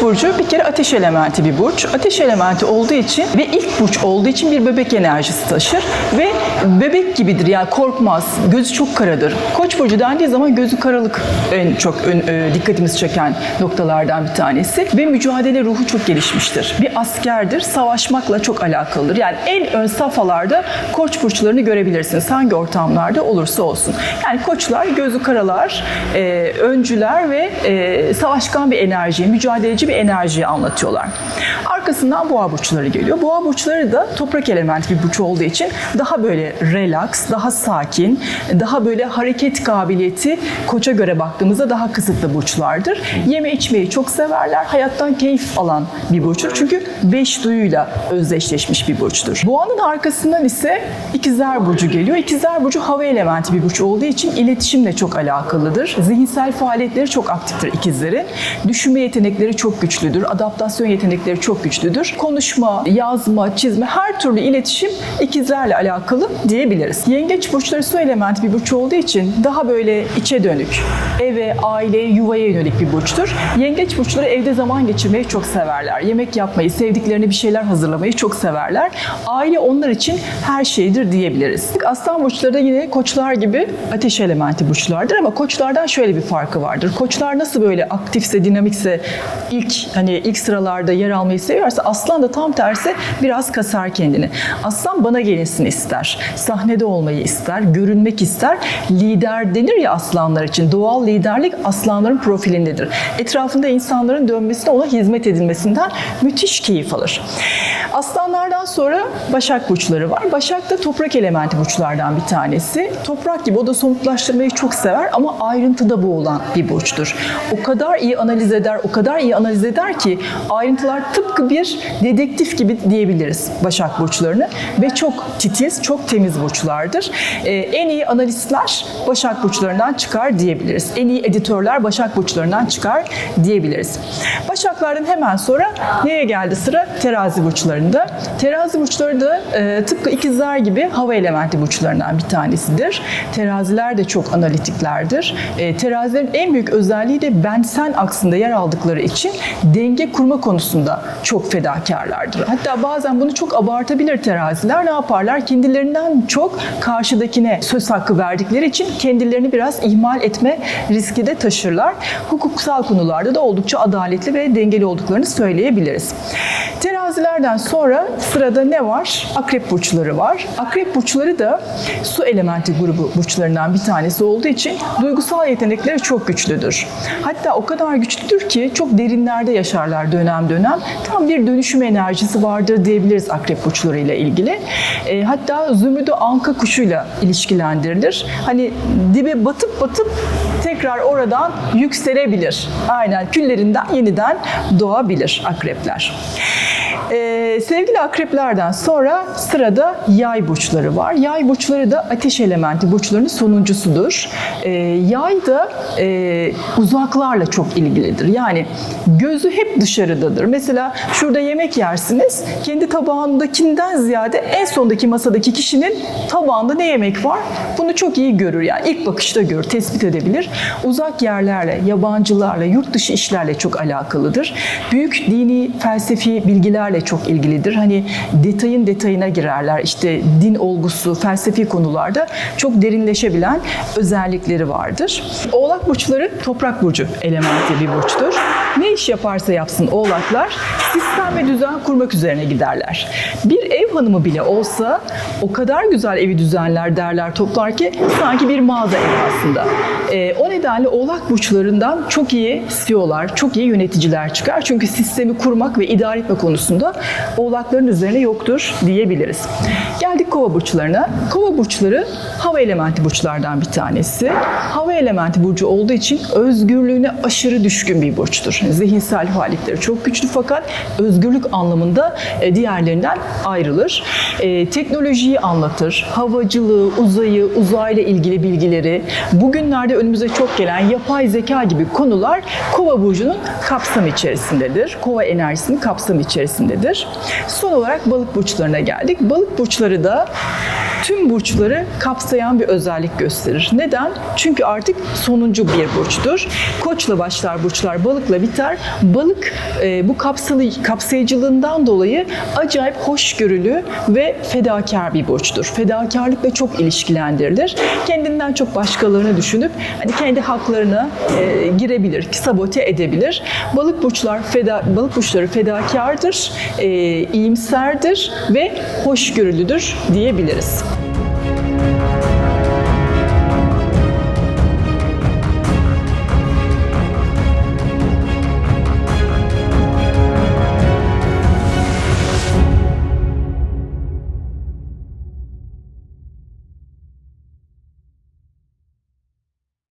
Yengeç burcu bir kere ateş elementi bir burç. Ateş elementi olduğu için ve ilk burç olduğu için bir bebek enerjisi taşır ve bebek gibidir yani korkmaz. Gözü çok karadır. Koç burcu dendiği zaman gözü karalık en çok ön- e, dikkatimizi çeken noktalardan bir tanesi ve mücadele ruhu çok gelişmiştir. Bir askerdir. Savaşmakla çok alakalıdır. Yani en ön safhalarda koç burçlarını görebilirsiniz. Hangi ortamlarda olursa olsun. Yani koçlar gözü karalar, e, öncüler ve e, savaşkan bir enerji, mücadeleci enerjiyi anlatıyorlar. Arkasından boğa burçları geliyor. Boğa burçları da toprak elementi bir burç olduğu için daha böyle relax, daha sakin, daha böyle hareket kabiliyeti koça göre baktığımızda daha kısıtlı burçlardır. Yeme içmeyi çok severler. Hayattan keyif alan bir burçtur. Çünkü beş duyuyla özdeşleşmiş bir burçtur. Boğanın arkasından ise ikizler burcu geliyor. İkizler burcu hava elementi bir burç olduğu için iletişimle çok alakalıdır. Zihinsel faaliyetleri çok aktiftir ikizlerin. Düşünme yetenekleri çok güçlüdür. Adaptasyon yetenekleri çok güçlüdür. Konuşma, yazma, çizme her türlü iletişim ikizlerle alakalı diyebiliriz. Yengeç burçları su elementi bir burç olduğu için daha böyle içe dönük, eve, aileye, yuvaya yönelik bir burçtur. Yengeç burçları evde zaman geçirmeyi çok severler. Yemek yapmayı, sevdiklerine bir şeyler hazırlamayı çok severler. Aile onlar için her şeydir diyebiliriz. Aslan burçları da yine koçlar gibi ateş elementi burçlardır ama koçlardan şöyle bir farkı vardır. Koçlar nasıl böyle aktifse, dinamikse ilk hani ilk sıralarda yer almayı seviyorsa aslan da tam tersi biraz kasar kendini. Aslan bana gelinsin ister. Sahnede olmayı ister, görünmek ister. Lider denir ya aslanlar için. Doğal liderlik aslanların profilindedir. Etrafında insanların dönmesine, ona hizmet edilmesinden müthiş keyif alır. Aslanlardan sonra Başak burçları var. Başak da toprak elementi burçlardan bir tanesi. Toprak gibi o da somutlaştırmayı çok sever ama ayrıntıda boğulan bir burçtur. O kadar iyi analiz eder, o kadar iyi analiz eder ki ayrıntılar tıpkı bir dedektif gibi diyebiliriz Başak burçlarını ve çok titiz, çok temiz burçlardır. Ee, en iyi analistler Başak burçlarından çıkar diyebiliriz. En iyi editörler Başak burçlarından çıkar diyebiliriz. Başaklardan hemen sonra neye geldi sıra? Terazi burçlarında. Terazi burçları da e, tıpkı ikizler gibi hava elementi burçlarından bir tanesidir. Teraziler de çok analitiklerdir. E, terazilerin en büyük özelliği de ben sen aksında yer aldıkları için denge kurma konusunda çok fedakarlardır. Hatta bazen bunu çok abartabilir teraziler. Ne yaparlar? Kendilerinden çok karşıdakine söz hakkı verdikleri için kendilerini biraz ihmal etme riski de taşırlar. Hukuksal konularda da oldukça adaletli ve dengeli olduklarını söyleyebiliriz. Terazilerden sonra sırada ne var? Akrep burçları var. Akrep burçları da su elementi grubu burçlarından bir tanesi olduğu için duygusal yetenekleri çok güçlüdür. Hatta o kadar güçlüdür ki çok derinlerde yaşarlar dönem dönem. Tam bir dönüşüm enerjisi vardır diyebiliriz akrep burçları ile ilgili. E, hatta zümrüdü anka kuşuyla ilişkilendirilir. Hani dibe batıp batıp tekrar oradan yükselebilir. Aynen küllerinden yeniden doğabilir akrepler. Ee, sevgili akreplerden sonra sırada yay burçları var. Yay burçları da ateş elementi burçlarının sonuncusudur. Ee, yay da e, uzaklarla çok ilgilidir. Yani gözü hep dışarıdadır. Mesela şurada yemek yersiniz. Kendi tabağındakinden ziyade en sondaki masadaki kişinin tabağında ne yemek var? Bunu çok iyi görür. Yani ilk bakışta görür, tespit edebilir. Uzak yerlerle, yabancılarla, yurt dışı işlerle çok alakalıdır. Büyük dini, felsefi bilgilerle çok ilgilidir. Hani detayın detayına girerler. İşte din olgusu, felsefi konularda çok derinleşebilen özellikleri vardır. Oğlak burçları toprak burcu elementi bir burçtur. Ne iş yaparsa yapsın oğlaklar sistem ve düzen kurmak üzerine giderler. Bir ev hanımı bile olsa o kadar güzel evi düzenler derler toplar ki sanki bir mağaza evi aslında. Ee, o nedenle oğlak burçlarından çok iyi CEO'lar, çok iyi yöneticiler çıkar. Çünkü sistemi kurmak ve idare etme konusunda oğlakların üzerine yoktur diyebiliriz. Geldik kova burçlarına. Kova burçları hava elementi burçlardan bir tanesi. Hava elementi burcu olduğu için özgürlüğüne aşırı düşkün bir burçtur. Zihinsel faaliyetleri çok güçlü fakat özgürlük anlamında e, diğerlerinden ayrılır. E, teknolojiyi anlatır, havacılığı, uzayı, uzayla ilgili bilgileri, bugünlerde önümüze çok gelen yapay zeka gibi konular Kova burcunun kapsamı içerisindedir. Kova enerjisinin kapsamı içerisindedir. Son olarak balık burçlarına geldik. Balık burçları da tüm burçları kapsayan bir özellik gösterir. Neden? Çünkü artık sonuncu bir burçtur. Koçla başlar burçlar, balıkla biter. Balık e, bu kapsalı, kapsayıcılığından dolayı acayip hoşgörülü ve fedakar bir burçtur. Fedakarlıkla çok ilişkilendirilir. Kendinden çok başkalarını düşünüp hani kendi haklarına e, girebilir, sabote edebilir. Balık burçlar feda, balık burçları fedakardır, e, iyimserdir ve hoşgörülüdür diyebiliriz.